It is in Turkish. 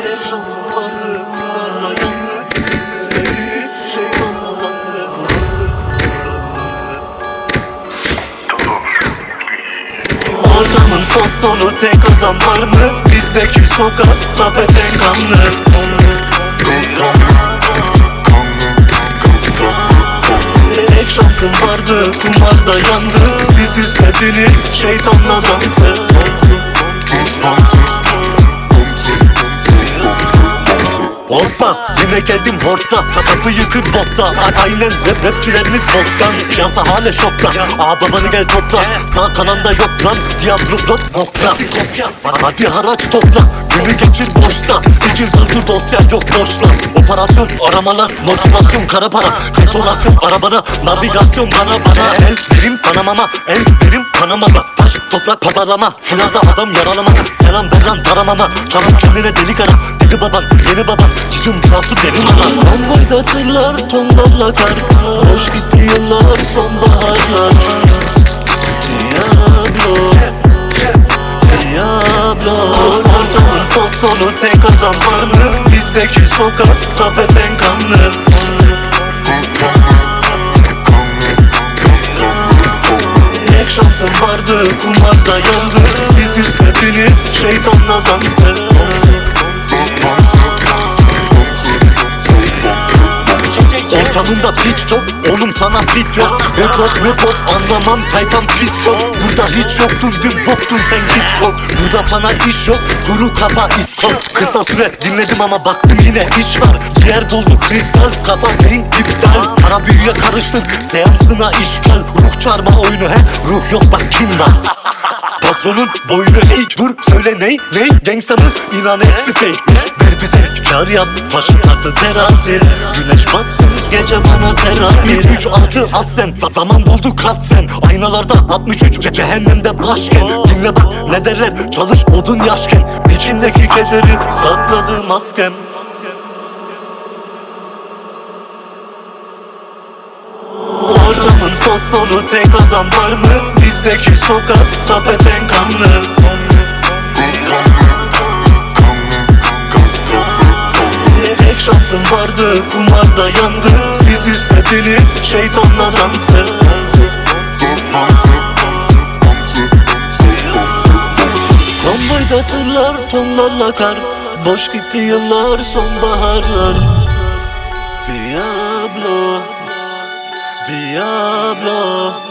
yeter şansımları Bunlar da yandı Siz şeytan olan sen Ortamın fosonu tek adam var mı? Bizdeki sokakta beten kanlı? Tek şansım vardı kumarda yandı Siz istediniz şeytanla dansı Hoppa yine geldim hortta Kapı yıkır botta. A- Aynen rap rapçilerimiz boktan. Piyasa hala şokta. Aa babanı gel topla. Sağ kananda yok lan. Diablo blok nokta Hadi haraç topla. Günü geçir boşsa. Sicil hızlı dosya yok boşla. Operasyon aramalar Motivasyon kara para. Detonasyon arabana Navigasyon bana bana. El verim sana mama. El verim kanamada Taş toprak pazarlama. Finalda adam yaralama Selam ver lan taramama Çabuk kendine delik ara. Dedi baban yeni baban. Cicim burası benim ana. Konvoyda tırlar tonlarla kar Hoş gitti yıllar sonbaharlar. Diablo. Diablo. Ortamın sos sonu tek adam var mı? Bizdeki sokak tapeten kanlı şansım vardı kumarda yandı Siz istediniz şeytanla dansı Ortamında piç çok Oğlum sana fit yok. Rap hop rap hop anlamam. Tayfam yok Burada hiç yoktun. Dün boktun sen git kok Burada sana iş yok. Kuru kafa iskop Kısa süre dinledim ama baktım yine iş var. Ciğer doldu kristal. Kafa beyin iptal. Para büyüye karıştık. Seansına işgal. Ruh çarma oyunu he? Ruh yok bak kim var? Patronun boynu eğ Dur söyle ney ney? Gangsta mı? İnan hepsi fake'miş Verdi zevk kar yap Taşı tartı terazi Güneş batsın gece bana terapi 3 6 aslen za- Zaman doldu kat sen. Aynalarda 63 ce- Cehennemde başken. Dinle bak ne derler Çalış odun yaşken. İçindeki kederi sakladı maskem Ortamın sos sonu tek adam var mı? Bizdeki sokak tapeten kanlı şansım vardı kumarda yandı. Siz istediniz şeytanla dansı Konvoyda tırlar tonlarla kar Boş gitti yıllar sonbaharlar. Diablo Diablo